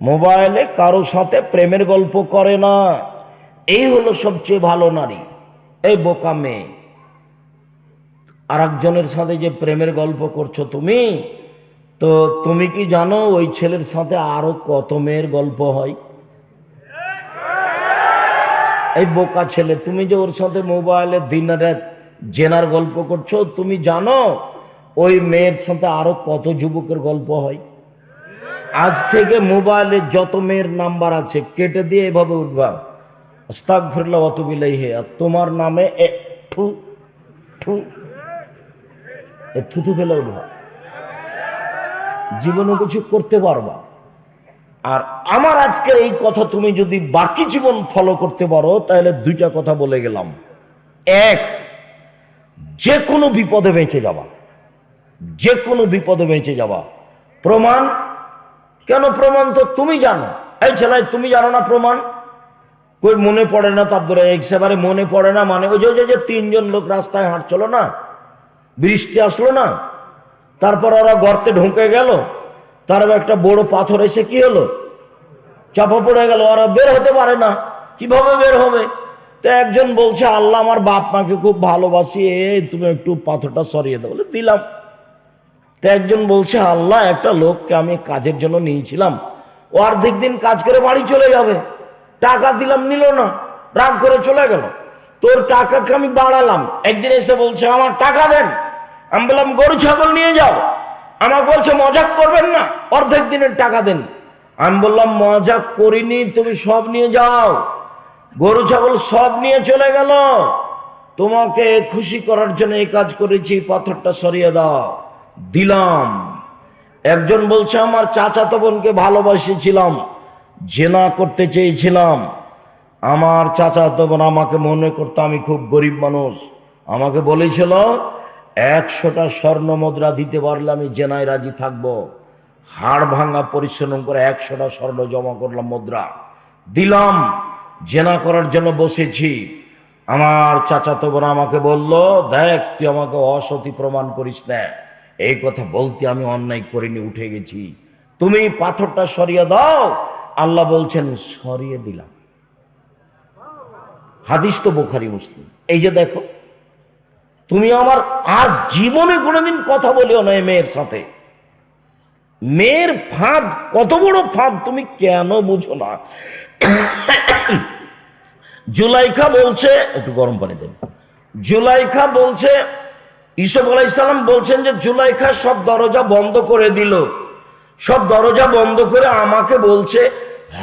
মোবাইলে কারও সাথে প্রেমের গল্প করে না। এই হলো সবচেয়ে ভালো নারী, এই বোকা মেয়ে। আর একজনের সাথে যে প্রেমের গল্প করছ তুমি, তো তুমি কি জানো ওই ছেলের সাথে আরও কত মেয়ের গল্প হয়? এই বোকা ছেলে, তুমি যে ওর সাথে মোবাইলে দিন রাত জেনার গল্প করছ, তুমি জানো ওই মেয়ের সাথে আরও কত যুবকের গল্প হয়? আজ থেকে মোবাইলে যত মেয়ের নাম্বার আছে, কেটে দিয়ে এভাবে উঠবা। স্তাক ফিরলা অত বিলাই হে আর তোমার নামে এ থু থু, এ থুতু ফেলে উঠবা। জীবনে কিছু করতে পারবা। আর আমার আজকের এই কথা তুমি যদি বাকি জীবন ফলো করতে পারো, তাহলে দুইটা কথা বলে গেলাম। এক যে কোনো বিপদে বেঁচে যাবা। যে কোনো বিপদে বেঁচে যাবা। প্রমাণ কেন প্রমাণ তো তুমি জানো? এই ছেলে তুমি জানো না প্রমাণ? কই মনে পড়ে না তার ধরে একেবারে মনে পড়ে না মানে? ওই যে- যে তিনজন লোক রাস্তায় হাঁটছিল না? বৃষ্টি আসলো না? তারপর ওরা গর্তে ঢুকে গেল। তার একটা বড় পাথর এসে কি হলো? চাপা পড়ে গেল। ওরা বের হতে পারে না। কীভাবে বের হবে? তো একজন বলছে, আল্লাহ আমার বাপ মাকে খুব ভালোবাসি। এই তুমি একটু পাথরটা সরিয়ে দাও। বলে, দিলাম। তো একজন বলছে, আল্লাহ, একটা লোককে আমি কাজের জন্য নিয়েছিলাম। ও অর্ধেক দিন কাজ করে বাড়ি চলে যাবে। টাকা দিলাম, নিল না। রাগ করে চলে গেল। তোর টাকাকে আমি বাড়ালাম। একদিন এসে বলছে, আমার টাকা দেন। আমি বললাম, গরু, ছাগল নিয়ে যাও। আমাকে বলছে, মজাক করবেন না। অর্ধেক দিনের টাকা দেন। আমি বললাম, মজাক করিনি, তুমি সব নিয়ে যাও। গরু, ছাগল সব নিয়ে চলে গেল। তোমাকে খুশি করার জন্য এই কাজ করেছি, পাথরটা সরিয়ে দাও। দিলাম। একজন বলছে, আমার চাচাতো বোনকে ভালোবাসেছিলাম, জেনা করতে চেয়েছিলাম। আমার চাচাতো বোন আমাকে মনে করতো আমি খুব গরিব মানুষ। আমাকে বলেছিল, একশোটা স্বর্ণ মুদ্রা দিতে পারলে আমি জেনায় রাজি থাকব। হাড় ভাঙা পরিশ্রম করে একশোটা স্বর্ণ জমা করলাম মুদ্রা। দিলাম, জেনা করার জন্য বসেছি। আমার চাচাতো বোন আমাকে বলল, দেখ, তুই আমাকে অসতী প্রমাণ করিস না। এই কথা বলতে আমি অন্যায় করিনি, উঠে গেছি। তুমি পাথরটা সরিয়ে দাও। আল্লাহ বলছেন, সরিয়ে দিলাম। হাদিস তো বোখারি, মুসলিম। এই যে দেখো, তুমি আমার আর জীবনে কোনোদিন কথা বলিও না মেয়ের সাথে। মেয়ের ফাঁদ, কত বড় ফাঁদ তুমি কেন বুঝো না? জুলাইখা বলছে, একটু গরম পানি দেন। জুলাইখা বলছে ইসব আলাইসাল্লাম বলছেন যে, জুলাইখা সব দরজা বন্ধ করে দিল। সব দরজা বন্ধ করে আমাকে বলছে,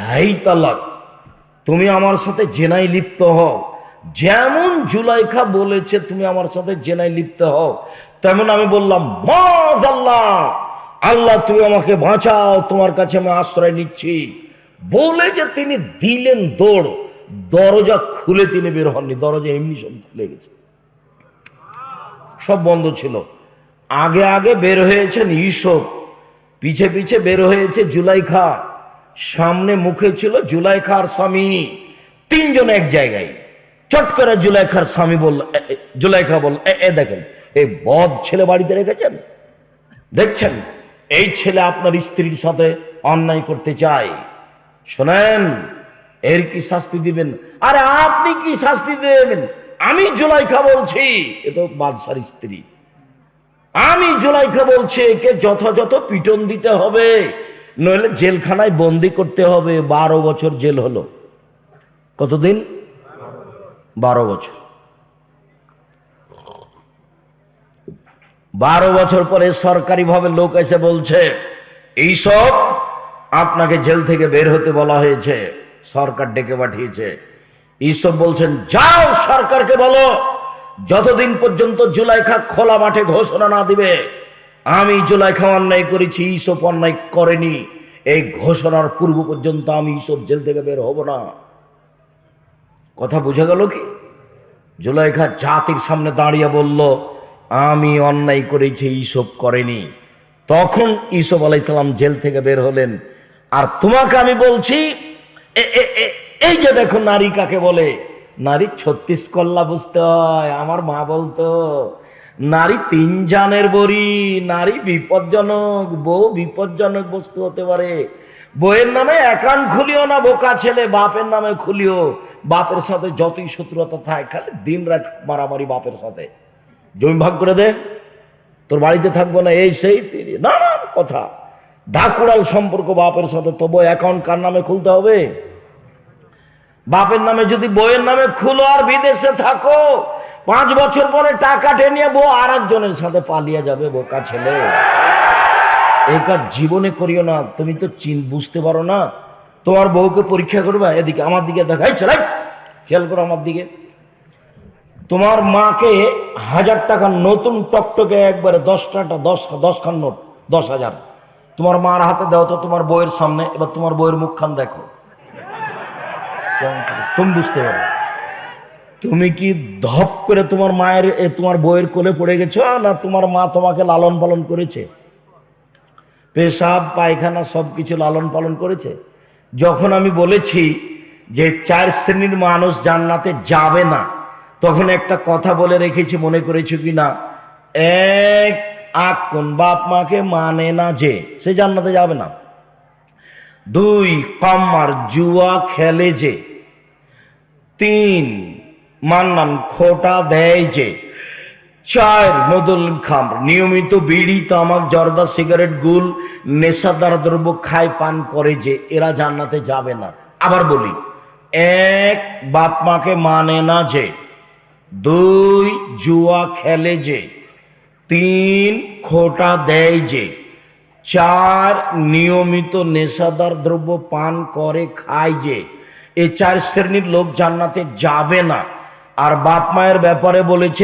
হাই তালাক, তুমি আমার সাথে জেনাই লিপ্ত হও। যেমন জুলাইখা বলেছে, তুমি আমার সাথে জেনাই লিপ্ত হও, তেমন আমি বললাম মাজ আল্লাহ আল্লাহ, তুমি আমাকে বাঁচাও, তোমার কাছে আমি আশ্রয় নিচ্ছি। বলে যে তিনি দিলেন দৌড়, দরজা খুলে তিনি বের হননি, দরজা এমনি সব খুলে গেছে। সব বন্ধ ছিল। আগে আগে বের হয়েছেন ইসব। পিছে পিছে বের হয়েছে জুলাইখা। সামনে মুখে ছিল জুলাইখার স্বামী। তিনজন এক জায়গায়। চট করে জুলাইখার স্বামী বলল জুলাইখা বলল এ দেখেন, এই বদ ছেলে বাড়িতে রেখেছেন? দেখছেন, এই ছেলে আপনার স্ত্রীর সাথে অন্যায় করতে চায়। শোনেন, এর কি শাস্তি দিবেন? আরে আপনি কি শাস্তি দেবেন আমি জুলাইখা বলছি, এ তো বাদশার স্ত্রী। আমি জুলাইখা বলছি, একে যথাযথ পিটন দিতে হবে, নইলে জেলখানায় বন্দি করতে হবে। বারো বছর জেল হলো। কতদিন? বারো বছর। বারো বছর পরে সরকারিভাবে লোক এসে বলছে এইসব আপনাকে জেল থেকে বের হতে বলা হয়েছে। সরকার ডেকে পাঠিয়েছে। এইসব বলছেন, যাও সরকারকে বলো, যতদিন পর্যন্ত জুলাইখা খোলা মাঠে ঘোষণা না দিবে, আমি জুলাইখা অন্যায় করেছি, এইসব অন্যায় করেনি, এই ঘোষণার পূর্ব পর্যন্ত আমি এইসব জেল থেকে বের হব না। কথা বোঝা গেল কি? জুলাইখা জাতির সামনে দাঁড়িয়ে বলল, আমি অন্যায় করেছি, এইসব করেনি। তখন ইসব আলাইসাল্লাম জেল থেকে বের হলেন। আর তোমাকে আমি বলছি এই যে দেখো নারী কাকে বলে? নারী ছত্রিশ কল্লা বুঝতে হয়, আমার মা বলতো, নারী তিন জানের বড়ি, নারী বিপজ্জনক, বউ বিপজ্জনক বস্তু হতে পারে। বইয়ের নামে অ্যাকাউন্ট খুলিও না, বোকা ছেলে, বাপের নামে খুলিও। বাপের সাথে যতই শত্রুতা থাকে, খালি দিন রাত মারামারি বাপের সাথে। জমি ভাগ করে দে, তোর বাড়িতে থাকব না, এই সেই তিনি, নানান কথা। ধাকুড়াল সম্পর্ক বাপের সাথে তবু অ্যাকাউন্ট কার নামে খুলতে হবে? বাপের নামে যদি বইয়ের নামে খুলো আর বিদেশে থাকো, পাঁচ বছর পরে টাকা টেনিয়ে বউ আর একজনের সাথে পালিয়ে যাবে বোকা ছেলে। কাজ জীবনে করিও না, তুমি তো চিন বুঝতে পারো না। তোমার বউকে পরীক্ষা করবে, এদিকে আমার দিকে দেখাই চালাই খেয়াল করো আমার দিকে। তোমার মাকে হাজার টাকা নতুন টকটকে একবারে দশটাটা দশ দশ খান নোট, দশ হাজার। তোমার মার হাতে দাও তো তোমার বইয়ের সামনে, এবার তোমার বইয়ের মুখখান দেখো? তুমি বুঝতে পারো। তুমি কি ধপ করে তোমার মায়ের তোমার বইয়ের কোলে পড়ে গেছো না তোমার মা তোমাকে লালন পালন করেছে? পেশাব, পায়খানা সব কিছু লালন পালন করেছে? যখন আমি বলেছি যে চার শ্রেণির মানুষ জান্নাতে যাবে না, তখন একটা কথা বলে রেখেছি, মনে করেছ কি না এক আক কোন বাপ মাকে মানে না যে সে জান্নাতে যাবে না। দুই কম্মার জুয়া খেলে যে তিন মান্নান খোটা দেয় যে চার মদুল খাম। নিয়মিত বিড়ি, তামাক, জর্দা, সিগারেট, গুল, নেশাদার দ্রব্য খায়, পান করে যে, এরা জান্নাতে যাবে না। আবার বলি, এক বাপ মাকে মানে না যে, দুই জুয়া খেলে যে, তিন খোটা দেয় যে, চার নিয়মিত নেশাদার দ্রব্য পান করে, খায় যে এই চার শ্রেণির লোক জান্নাতে যাবে না। আর বাপ মায়ের ব্যাপারে বলেছে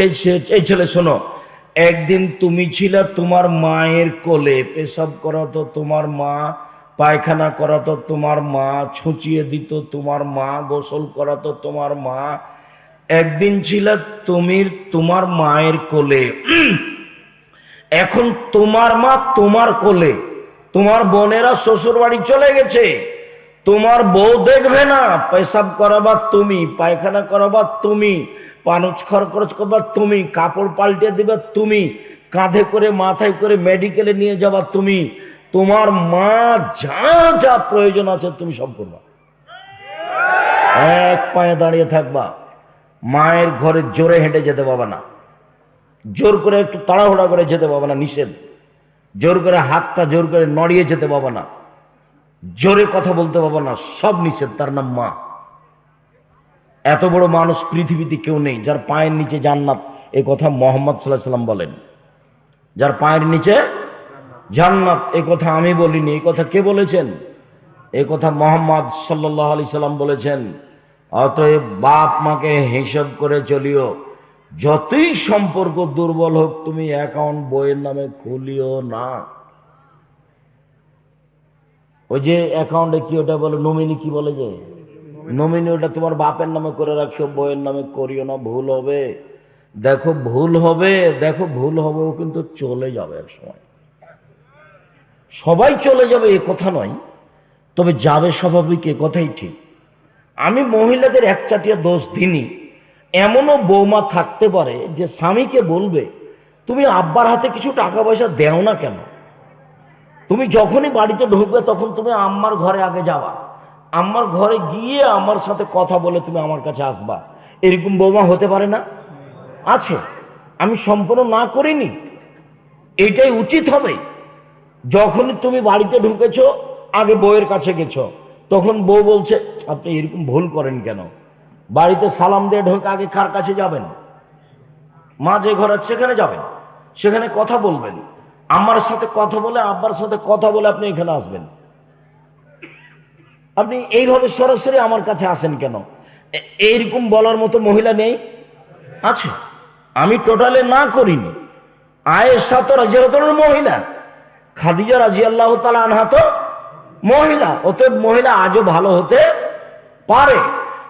এই ছেলে শোনো, একদিন তুমি ছিলে তোমার মায়ের কোলে, পেশাব করাতো তোমার মা, পায়খানা করাতো তোমার মা, ছুঁচিয়ে দিত তোমার মা, গোসল করাতো তোমার মা। একদিন ছিল তুমি তোমার মায়ের কোলে। এখন তোমার মা তোমার কোলে। তোমার বোনেরা শ্বশুর বাড়ি চলে গেছে। তোমার বউ দেখবে না, পেশাব করাবার তুমি, পায়খানা করাবার তুমি, পানুচ খরচ করবার তুমি, কাপড় পাল্টে দিবে তুমি, কাঁধে করে মাথায় করে মেডিকেলে নিয়ে যাবার তুমি। তোমার মা যা যা প্রয়োজন আছে তুমি সব করবা। এক পায়ে দাঁড়িয়ে থাকবা। মায়ের ঘরে জোরে হেঁটে যেতে পাবা না। জোর করে একটু তাড়াহুড়া করে যেতে পাবো না, নিষেধ। জোর করে হাতটা জোর করে নড়িয়ে যেতে পাবো না। জোরে কথা বলতে পাবো না, সব নিষেধ, তার নাম মা। এত বড় মানুষ পৃথিবীতে কেউ নেই, যার পায়ের নিচে জান্নাত এই কথা মোহাম্মদ সাল্লাহ সাল্লাম বলেন। যার পায়ের নিচে জান্নাত এই কথা আমি বলিনি এই কথা কে বলেছেন? এই কথা মোহাম্মদ সাল্লাহ আলি সাল্লাম বলেছেন। অতএব বাপ মাকে হিসাব করে চলিও, যতই সম্পর্ক দুর্বল হোক, তুমি অ্যাকাউন্ট বইয়ের নামে খুলিও না। ওই যে অ্যাকাউন্টে কি ওটা বলে নমিনি কি বলে যে? নমিনি ওটা তোমার বাপের নামে করে রাখছো বইয়ের নামে করিও না, ভুল হবে। দেখো ভুল হবে, দেখো ভুল হবে, ও কিন্তু চলে যাবে এক সময়। সবাই চলে যাবে, এ কথা নয়। তবে যাবে স্বাভাবিক, এ কথাই ঠিক। আমি মহিলাদের এক চাটিয়া দোষ দিনই এমনও বৌমা থাকতে পারে যে স্বামীকে বলবে, তুমি আব্বার হাতে কিছু টাকা পয়সা দেও না কেন? তুমি যখনই বাড়িতে ঢুকবে তখন তুমি আম্মার ঘরে আগে যাবা। আম্মার ঘরে গিয়ে আমার সাথে কথা বলে তুমি আমার কাছে আসবা। এরকম বৌমা হতে পারে না? আছে। আমি সম্পূর্ণ না করিনি। এটাই উচিত হবে। যখনই তুমি বাড়িতে ঢুকেছ, আগে বউয়ের কাছে গেছো, তখন বউ বলছে, আপনি এরকম ভুল করেন কেন? বাড়িতে সালাম দিয়ে ঢোকে আগে কার কাছে যাবেন? মা যে ঘর আছে সেখানে যাবেন। সেখানে কথা বলবেন। আমার সাথে কথা বলে, আব্বার সাথে কথা বলে আপনি এখানে আসবেন। আপনি এইভাবে সরাসরি আমার কাছে আসেন কেন? এইরকম বলার মতো মহিলা নেই? আছে। আমি টোটালে না করিনি। আয়েশা তো রাজিয়ালতনের মহিলা। খাদিজা রাজি আল্লাহ তালা আনহা মহিলা। অতএব মহিলা আজও ভালো হতে পারে।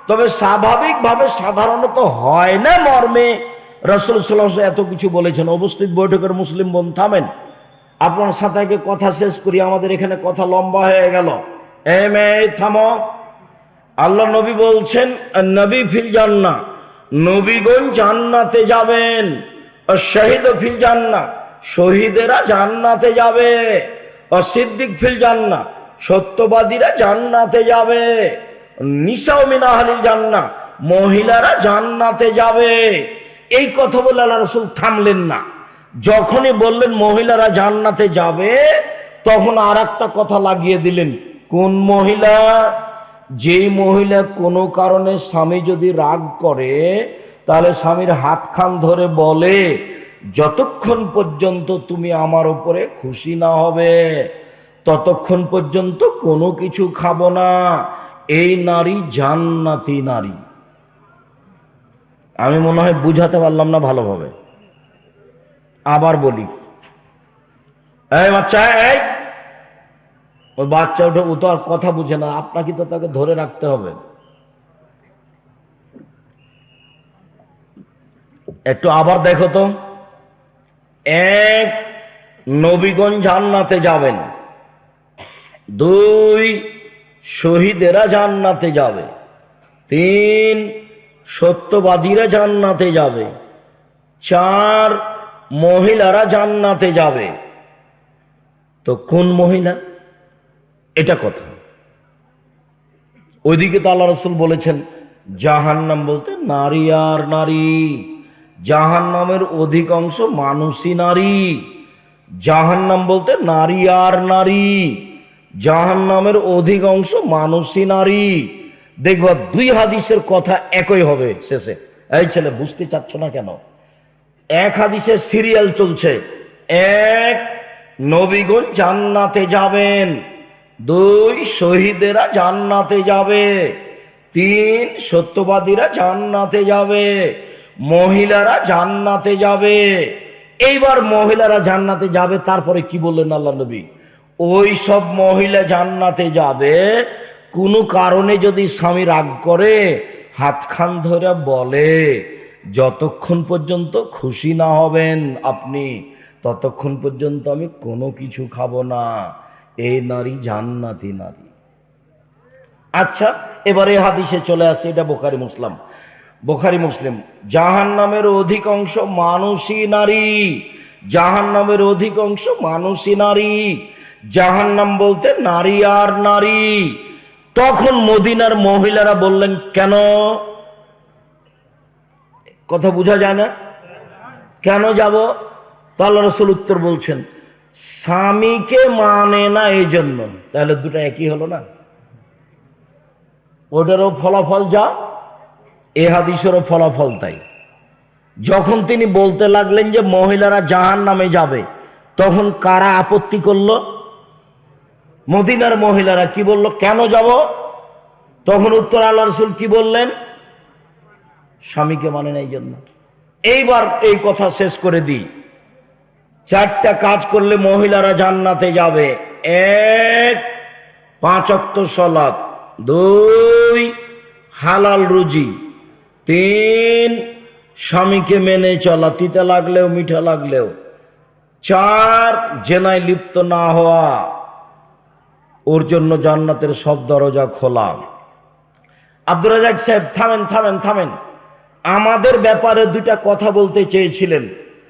তবে স্বাভাবিকভাবে সাধারণত হয় না মর্মে। রসুল এত কিছু বলেছেন। উপস্থিত বৈঠকের মুসলিম বোন থামেন। আপনার সাথে কথা শেষ করি, আমাদের এখানে কথা লম্বা হয়ে গেল। এ থামো। আল্লাহ নবী বলছেন নবী ফিল জান্না, নবীগণ জান্নাতে যাবেন। শহীদ ফিল জান্না, শহীদেরা জান্নাতে যাবে। সিদ্দিক ফিল জান্না, সত্যবাদীরা জান্নাতে যাবে। নিসাও মিনাহালিল জান্না, মহিলারা জান্নাতে যাবে। এই কথা বলে আল্লাহ রসুল থামলেন না। যখনই বললেন মহিলারা জান্নাতে যাবে, তখন আর একটা কথা লাগিয়ে দিলেন। কোন মহিলা? যেই মহিলা কোনো কারণে স্বামী যদি রাগ করে, তাহলে স্বামীর হাত খান ধরে বলে, যতক্ষণ পর্যন্ত তুমি আমার উপরে খুশি না হবে, ততক্ষণ পর্যন্ত কোনো কিছু খাব না। এই নারী জান্নাতি নারী। আমি মনে হয় বুঝাতে পারলাম না ভালোভাবে। আবার বলি। এই বাচ্চা, এই। ওই বাচ্চা ওটা ও তো আর কথা বুঝে না, আপনাকে তো তাকে ধরে রাখতে হবে। একটু আবার দেখো তো। এক নবীগঞ্জ জান্নাতে যাবেন। দুই, শহীদেরা জান্নাতে যাবে। তিন, সত্যবাদীরা জান্নাতে যাবে। চার মহিলারা জান্নাতে যাবে। তো কোন মহিলা? এটা কথা। ওইদিকে তো আল্লাহ রসুল বলেছেন, জাহান্নাম বলতে নারী আর নারী। জাহান্নামের অধিকাংশ মানুষই নারী। জাহান্নাম বলতে নারী আর নারী। জাহান্নামের অধিকাংশ মানুষই নারী। দেখবা দুই হাদিসের কথা একই হবে শেষে। এই ছেলে, বুঝতে চাচ্ছ না কেন? এক হাদিসের সিরিয়াল চলছে। এক, নবীগণ জান্নাতে যাবেন। দুই, শহীদেরা জান্নাতে যাবে। তিন, সত্যবাদীরা জান্নাতে যাবে। মহিলারা জান্নাতে যাবে। এইবার মহিলারা জান্নাতে যাবে, তারপরে কি বললেন আল্লাহ নবী? ওই সব মহিলা জান্নাতে যাবে, কোনো কারণে যদি স্বামী রাগ করে, হাত খান ধরে বলে যতক্ষণ পর্যন্ত খুশি না হবেন আপনি, ততক্ষণ পর্যন্ত আমি কোনো কিছু খাব না। এই নারী জান্নাতি নারী। আচ্ছা এবারে হাদিসে চলে আসে, এটা বোখারি মুসলাম। বোখারি মুসলিম জাহান নামের অধিকাংশ মানুষই নারী জাহান নামের অধিকাংশ মানুষই নারী। জাহান নাম বলতে নারী আর নারী। তখন মদিনার মহিলারা বললেন, কেন? কথা বোঝা যায় না? কেন যাব? তো আল্লাহ রসুল উত্তর বলছেন, স্বামীকে মানে না এই জন্য তাহলে দুটো একই হলো না? ওটারও ফলাফল যা, এ হাদিসেরও ফলাফল তাই। যখন তিনি বলতে লাগলেন যে মহিলারা জাহান নামে যাবে, তখন কারা আপত্তি করল? মদিনার মহিলারা কি বলল? কেন যাব? তখন উত্তর আল্লাহ রসুল কি বললেন? স্বামীকে মানে না এই জন্য এইবার এই কথা শেষ করে দিই। চারটা কাজ করলে মহিলারা জান্নাতে যাবে। এক, পাঁচ অক্ত সলাৎ দুই, হালাল রুজি। তিন, স্বামীকে মেনে চলা। তিতা লাগলেও, মিঠা লাগলেও। চার, জেনায় লিপ্ত না হওয়া। ওর জন্য জান্নাতের সব দরজা খোলা। আব্দুর রাজাক সাহেব, থামেন থামেন থামেন। আমাদের ব্যাপারে দুটা কথা বলতে চেয়েছিলেন।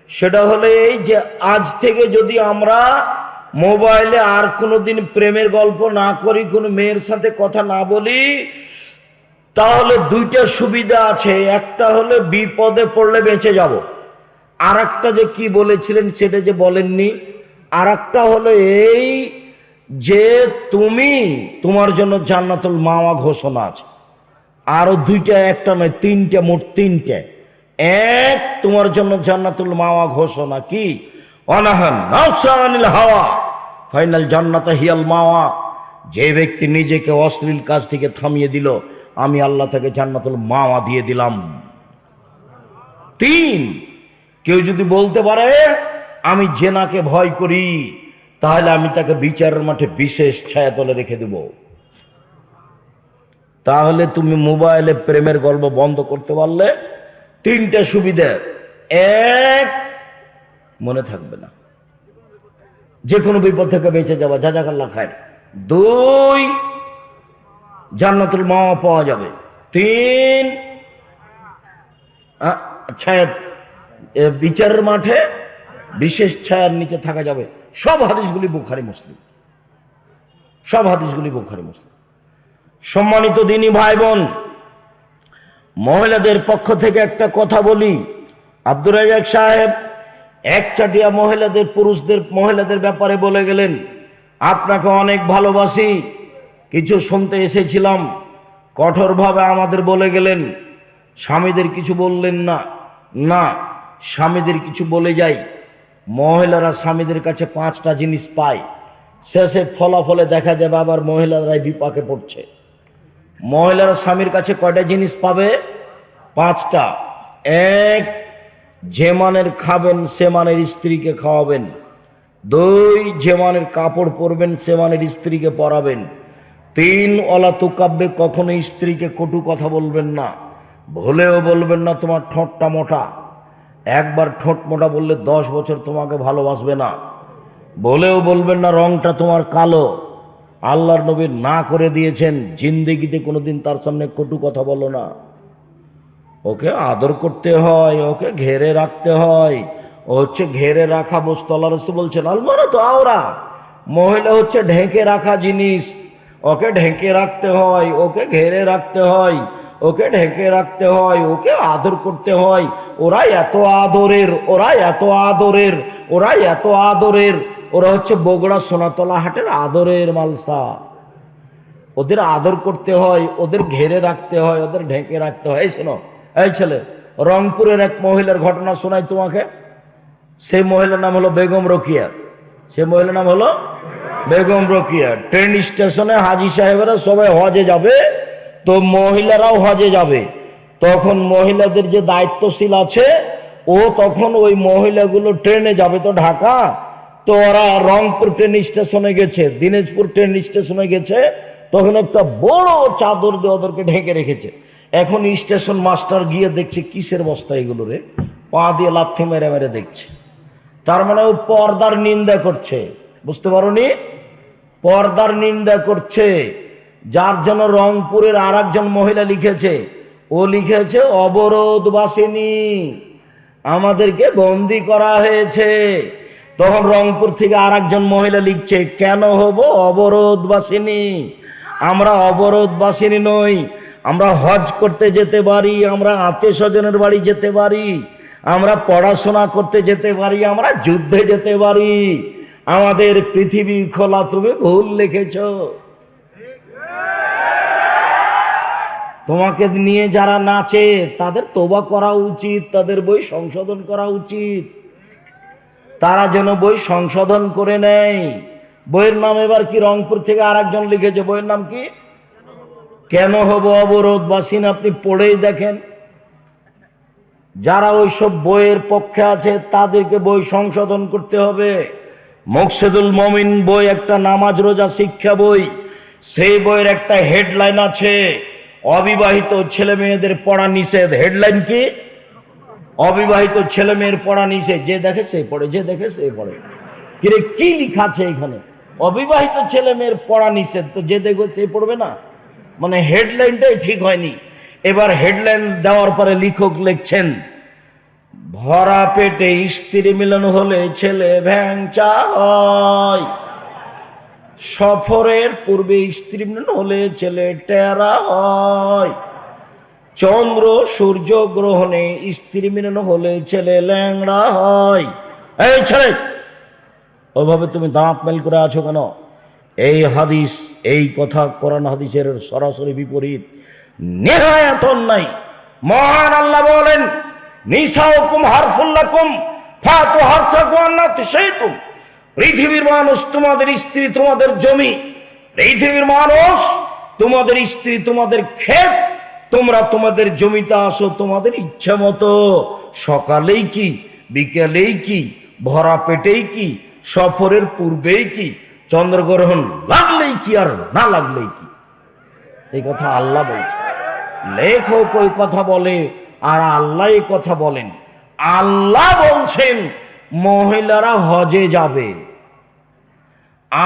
সেটা হলো এই যে, আজ থেকে যদি আমরা মোবাইলে আর কোনোদিন প্রেমের গল্প না করি, কোনো মেয়ের সাথে কথা না বলি, তাহলে দুইটা সুবিধা আছে। একটা হলে বিপদে পড়লে বেঁচে যাব। আর একটা যে কি বলেছিলেন সেটা যে বলেননি। আর একটা হলো এই যে, তুমি তোমার জন্য জান্নাতুল মাওয়া ঘোষণা আছে। আরও দুইটা, একটা নয়, তিনটে, মোট তিনটে। এক, তোমার জন্য জান্নাতুল মাওয়া ঘোষণা কি? অনাহান হাওয়া। ফাইনাল জান্নাত হিয়াল মাওয়া। যে ব্যক্তি নিজেকে অশ্লীল কাজ থেকে থামিয়ে দিল, আমি আল্লাহ তাকে জান্নাতুল মাওয়া দিয়ে দিলাম। তিন, কেউ যদি বলতে পারে, আমি জেনাকে ভয় করি, তাহলে আমি তাকে বিচারের মাঠে বিশেষ ছায়াতলে রেখে দেব। তাহলে তুমি মোবাইলে প্রেমের গল্প বন্ধ করতে পারলে তিনটে সুবিধে। এক, মনে থাকবে না। যে কোনো বিপদ থেকে বেঁচে যাওয়া যা জাকাল্লা খায়। দুই, জান্নাতুল মাওয়া পাওয়া যাবে। তিন ছায়া বিচারের মাঠে বিশেষ ছায়ার নিচে থাকা যাবে। সব হাদিসগুলি বুখারি, মুসলিম। সব হাদিসগুলি বুখারি, মুসলিম। সম্মানিত দিনী ভাই বোন মহিলাদের পক্ষ থেকে একটা কথা বলি। আব্দুর রাজাক সাহেব এক চাটিয়া মহিলাদের, পুরুষদের, মহিলাদের ব্যাপারে বলে গেলেন, আপনাকে অনেক ভালোবাসি, কিছু শুনতে এসেছিলাম, কঠোরভাবে আমাদের বলে গেলেন, স্বামীদের কিছু বললেন না না, স্বামীদের কিছু বলে যাই, মহিলারা স্বামীদের কাছে পাঁচটা জিনিস পায়, শেষে ফলাফলে দেখা যাবে আবার মহিলারাই বিপাকে পড়ছে। মহিলারা স্বামীর কাছে কয়টা জিনিস পাবে? পাঁচটা। এক, যে মানের খাবেন, সে মানের স্ত্রীকে খাওয়াবেন। দুই, যে মানের কাপড় পরবেন, সে মানের স্ত্রীকে পরাবেন। তিন অলা তুকাব্যে কখনো স্ত্রীকে কটু কথা বলবেন না। ভুলেও বলবেন না, তোমার ঠোঁটটা মোটা। একবার ঠোঁট মোটা বললে দশ বছর তোমাকে ভালোবাসবে না। বলেও বলবেন না, রংটা তোমার কালো। আল্লাহর নবী না করে দিয়েছেন, জিন্দেগিতে কোনোদিন তার সামনে কটু কথা বলো না। ওকে আদর করতে হয়, ওকে ঘেরে রাখতে হয়। ও হচ্ছে ঘেরে রাখা বস্তু বলছেন, আলমারা তো আওরা। মহিলা হচ্ছে ঢেকে রাখা জিনিস। ওকে ঢেকে রাখতে হয়, ওকে ঘেরে রাখতে হয়, ওকে ঢেকে রাখতে হয়, ওকে আদর করতে হয়। ওরা এত আদরের, ওরা এত আদরের, ওরা এত আদরের। ওরা হচ্ছে বগুড়া সোনাতলা হাটের আদরের মালসা। ওদের আদর করতে হয়, ওদের ঘেরে রাখতে হয়, ওদের ঢেকে রাখতে হয়। এই শোনো, এই ছেলে, রংপুরের এক মহিলার ঘটনা শোনাই তোমাকে। সেই মহিলার নাম হলো বেগম রকিয়া। সে মহিলার নাম হলো বেগম রকিয়া। ট্রেন স্টেশনে হাজি সাহেবেরা সবাই হজে যাবে, তো মহিলারাও হজে যাবে। তখন মহিলাদের যে দায়িত্বশীল আছে, ও তখন ওই মহিলাগুলো ট্রেনে যাবে। তো ঢাকা তো ওরা রংপুর ট্রেন স্টেশনে গেছে, দিনাজপুর ট্রেন স্টেশনে গেছে, তখন একটা বড় চাদর দিয়ে ওদেরকে ঢেকে রেখেছে। এখন স্টেশন মাস্টার গিয়ে দেখছে, কিসের বস্তা এগুলো রে? পা দিয়ে লাথি মেরে মেরে দেখছে। তার মানে ও পর্দার নিন্দা করছে। বুঝতে পারোনি? পর্দার নিন্দা করছে। যার জন্য রংপুরের আর একজন মহিলা লিখেছে, ও লিখেছে অবরোধ বাসিনী আমাদেরকে বন্দি করা হয়েছে। তখন রংপুর থেকে আর একজন মহিলা লিখছে, কেন হব অবরোধ বাসিনী আমরা অবরোধ বাসিনী নই। আমরা হজ করতে যেতে পারি, আমরা আত্মীয় স্বজনের বাড়ি যেতে পারি, আমরা পড়াশোনা করতে যেতে পারি, আমরা যুদ্ধে যেতে পারি। আমাদের পৃথিবী খোলা, তুমি ভুল লিখেছ। তোমাকে নিয়ে যারা নাচে, তাদের তোবা করা উচিত, তাদের বই সংশোধন করা উচিত। তারা যেন বই সংশোধন করে নেয়। বইয়ের নাম এবার কি রংপুর থেকে আর একজন লিখেছে? বইয়ের নাম কি? কেন হব অবরোধ? বাসীন, আপনি পড়েই দেখেন। যারা ওইসব বইয়ের পক্ষে আছে, তাদেরকে বই সংশোধন করতে হবে। মকসেদুল মমিন বই, একটা নামাজ রোজা শিক্ষা বই। সেই বইয়ের একটা হেডলাইন আছে। অবিবাহিত ছেলে মেয়েদের পড়া নিষেধ। হেডলাইন কি? অবিবাহিত ছেলে মেয়ের পড়া নিষেধ যে দেখে সে পড়ে, যে দেখে সে পড়ে। কিরে, কি লিখা আছে এখানে? অবিবাহিত ছেলে মেয়ের পড়া নিষেধ তো যে দেখবে সে পড়বে না। মানে হেডলাইনটাই ঠিক হয়নি। এবার হেডলাইন দেওয়ার পরে লেখক লিখছেন, ভরা পেটে স্ত্রী মিলন হলে ছেলে ভ্যাংচা হয় সফরের পূর্বে স্ত্রী মিলন হলে ছেলে টেরা হয়। চন্দ্র সূর্য গ্রহণে স্ত্রী মিলন হলে ছেলে ল্যাংড়া হয়। এই ছেলে ওইভাবে তুমি দাঁত মেল করে আছো কেন? এই হাদিস, এই কথা কোরআন হাদিসের সরাসরি বিপরীত। নেহায়াত অন্যায়। মহান আল্লাহ বলেন, নিসাউকুম হারফুল্লাকুম ফাতু হারসাকুম আন্নাত শাইতুম পৃথিবীর মানুষ তোমাদের স্ত্রী তোমাদের জমি, পৃথিবীর মানুষ তোমাদের স্ত্রী তোমাদের ক্ষেত তোমরা তোমাদের জমিতে আসো, তোমাদের ইচ্ছা মতো। সকালেই কি, বিকেলেই কি, ভরা পেটেই কি, সফরের পূর্বেই কি, চন্দ্রগ্রহণ লাগলেই কি আর না লাগলেই কি? এই কথা আল্লাহ বলছে। লেখক ওই কথা বলে, আর আল্লাহ এই কথা বলেন। আল্লাহ বলছেন, মহিলারা হজে যাবে।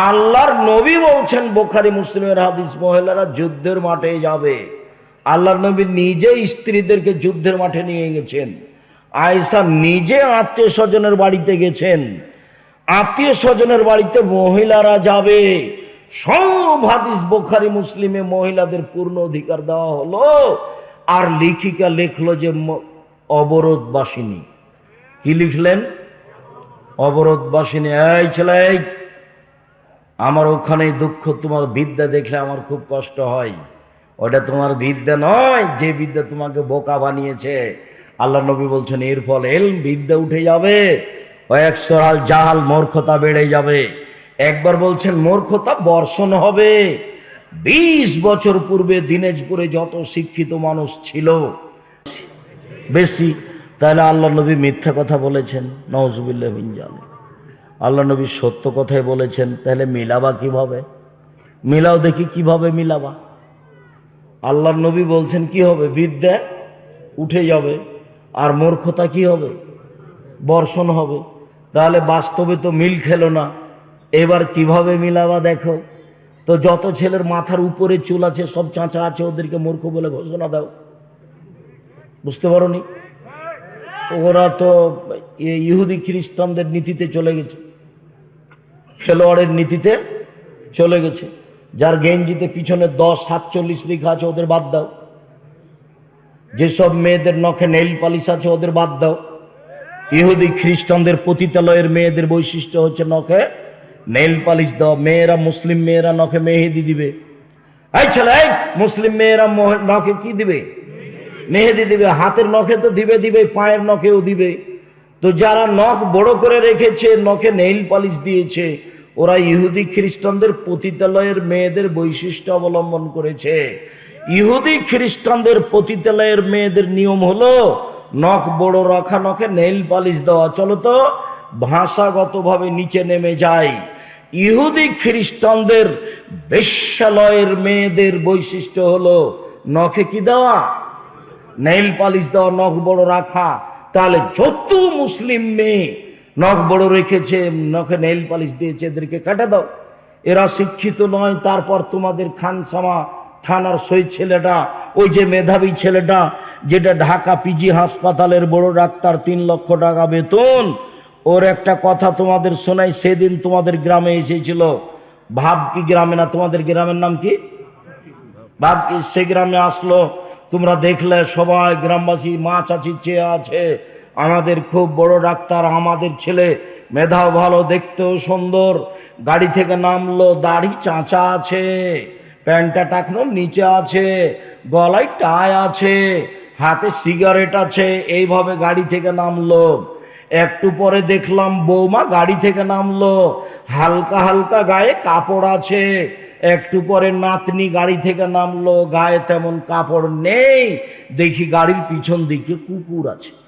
আল্লাহর নবী বলছেন, বোখারি মুসলিমের হাদিস, মহিলারা যুদ্ধের মাঠে যাবে। আল্লাহর নবী নিজে স্ত্রীদেরকে যুদ্ধের মাঠে নিয়ে গেছেন। আয়সা নিজে আত্মীয় স্বজনের বাড়িতে গেছেন। আত্মীয় স্বজনের বাড়িতে মহিলারা যাবে। সব হাদিস বোখারি, মুসলিমে মহিলাদের পূর্ণ অধিকার দেওয়া হলো। আর লেখিকা লিখলো যে ম- অবরোধবাসিনী। কি লিখলেন? অবরোধবাসিনী, এই ছেলে আমার ওখানে দুঃখ, তোমার বিদ্যা দেখলে আমার খুব কষ্ট হয়। ওটা তোমার বিদ্যা নয়, যে বিদ্যা তোমাকে বোকা বানিয়েছে। আল্লাহ নবী বলছেন, এর ফল এল বিদ্যা উঠে যাবে একশরাল জাহাল মূর্খতা বেড়ে যাবে। একবার বলছেন, মূর্খতা বর্ষণ হবে। বিশ বছর পূর্বে দিনাজপুরে যত শিক্ষিত মানুষ ছিল, বেশি, তাহলে আল্লাহ নবী মিথ্যা কথা বলেছেন নওয়াজুবিল্লাহ জান আল্লাহ নবী সত্য কথাই বলেছেন, তাহলে মিলাবা কীভাবে? মিলাও দেখি কীভাবে মিলাবা। আল্লাহ নবী বলছেন, কি হবে? বিদ্যা উঠে যাবে আর মূর্খতা কি হবে? বর্ষণ হবে। তাহলে বাস্তবে তো মিল খেলো না। এবার কীভাবে মিলাবা দেখো। তো যত ছেলের মাথার উপরে চুল আছে, সব চাঁচা আছে, ওদেরকে মূর্খ বলে ঘোষণা দাও। বুঝতে পারোনি? ওরা তো ইহুদি খ্রিস্টানদের নীতিতে চলে গেছে। খেলোয়াড়ের নীতিতে চলে গেছে। যার গেঞ্জিতে পিছনে দশ, সাতচল্লিশ লেখা আছে, ওদের বাদ দাও। যেসব মেয়েদের নখে নেইল পালিশ আছে, ওদের বাদ দাও। ইহুদি খ্রিস্টানদের পতিতালয়ের মেয়েদের বৈশিষ্ট্য হচ্ছে নখে নেইল পালিশ দাও। মেয়েরা মুসলিম, মেয়েরা নখে মেহেদি দিবে। এই ছেলে মুসলিম মেয়েরা নখে কি দিবে? মেহেদি দিবে। হাতের নখে তো দিবে দিবে। পায়ের নখেও দিবে। তো যারা নখ বড় করে রেখেছে, নখে নেইল পালিশ দিয়েছে ওরা ইহুদি খ্রিস্টানদের পতিতালয়ের মেয়েদের বৈশিষ্ট্য অবলম্বন করেছে। ইহুদি খ্রিস্টানদের পতিতালয়ের মেয়েদের নিয়ম হলো, নখ বড় রাখা, নখে নেইল পালিশ দেওয়া। চলো তো, ভাষাগতভাবে নিচে নেমে যায় ইহুদি খ্রিস্টানদের বেশ্যালয়ের মেয়েদের বৈশিষ্ট্য হলো, নখে কি দেওয়া? নেইল পালিশ দেওয়া, নখ বড় রাখা। তাহলে যত মুসলিম মেয়ে নখ বড় রেখেছে, নখে নেইল পালিশ দিয়েছে, এদেরকে কাটা দাও। এরা শিক্ষিত নয়, তারপর তোমাদের খানসামা থানার সই ছেলেটা, ওই যে মেধাবী ছেলেটা, যেটা ঢাকা পিজি হাসপাতালের বড় ডাক্তার, তিন লক্ষ টাকা বেতন। ওর একটা কথা তোমাদের শোনাই, সেদিন তোমাদের গ্রামে এসেছিল। ভাব কি গ্রামে না, তোমাদের গ্রামের নাম কি? বাপ সে গ্রামে আসলো। তোমরা দেখলে সবাই গ্রামবাসী, মা চাচি চেয়ে আছে। আমাদের খুব বড় ডাক্তার, আমাদের ছেলে। মেধাও ভালো, দেখতেও সুন্দর। গাড়ি থেকে নামলো, দাড়ি চাঁচা আছে। প্যান্টটা টাকনো নিচে আছে। গলায় টাই আছে। হাতে সিগারেট আছে, এইভাবে গাড়ি থেকে নামলো। একটু পরে দেখলাম বৌমা গাড়ি থেকে নামলো। হালকা হালকা গায়ে কাপড় আছে। একটু পরে নাতনি গাড়ি থেকে নামলো। গায়ে তেমন কাপড় নেই। দেখি গাড়ির পিছন দিকে কুকুর আছে।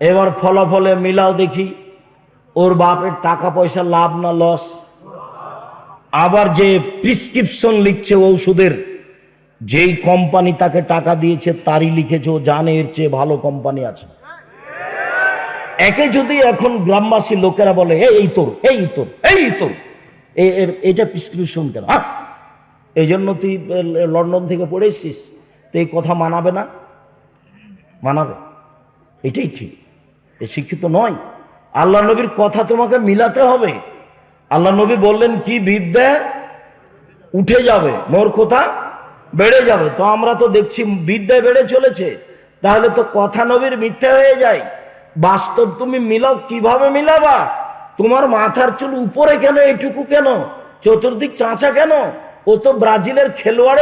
এবার ফলাফলে মিলাও দেখি। ওর বাপের টাকা পয়সা লাভ না লস আবার যে প্রিসক্রিপশন লিখছে ঔষধের যেই কোম্পানি তাকে টাকা দিয়েছে তারই লিখেছে ও জানে এর চেয়ে ভালো কোম্পানি আছে। একে যদি এখন গ্রামবাসী লোকেরা বলে "এই, তোর এই তোর এই তোর এটা প্রিসক্রিপশন কেন! এই জন্য তুই লন্ডন থেকে পড়ে এসছিস তো এই কথা মানাবে না? মানাবে। এটাই ঠিক। এ শিক্ষিত নয়। আল্লাহ নবীর কথা তোমাকে মিলাতে হবে। আল্লাহ নবী বললেন, কি বিদ্যা? উঠে যাবে। মোর কথা বেড়ে যাবে। তো আমরা তো দেখছি বিদ্যা বেড়ে চলেছে। তাহলে তো কথা নবীর মিথ্যা হয়ে যায়। বাস্তব তুমি মিলাও, কীভাবে মিলাবা? তোমার মাথার চুল উপরে কেন, এটুকু কেন? চতুর্দিক চাঁচা কেন? ও তো ব্রাজিলের খেলোয়াড়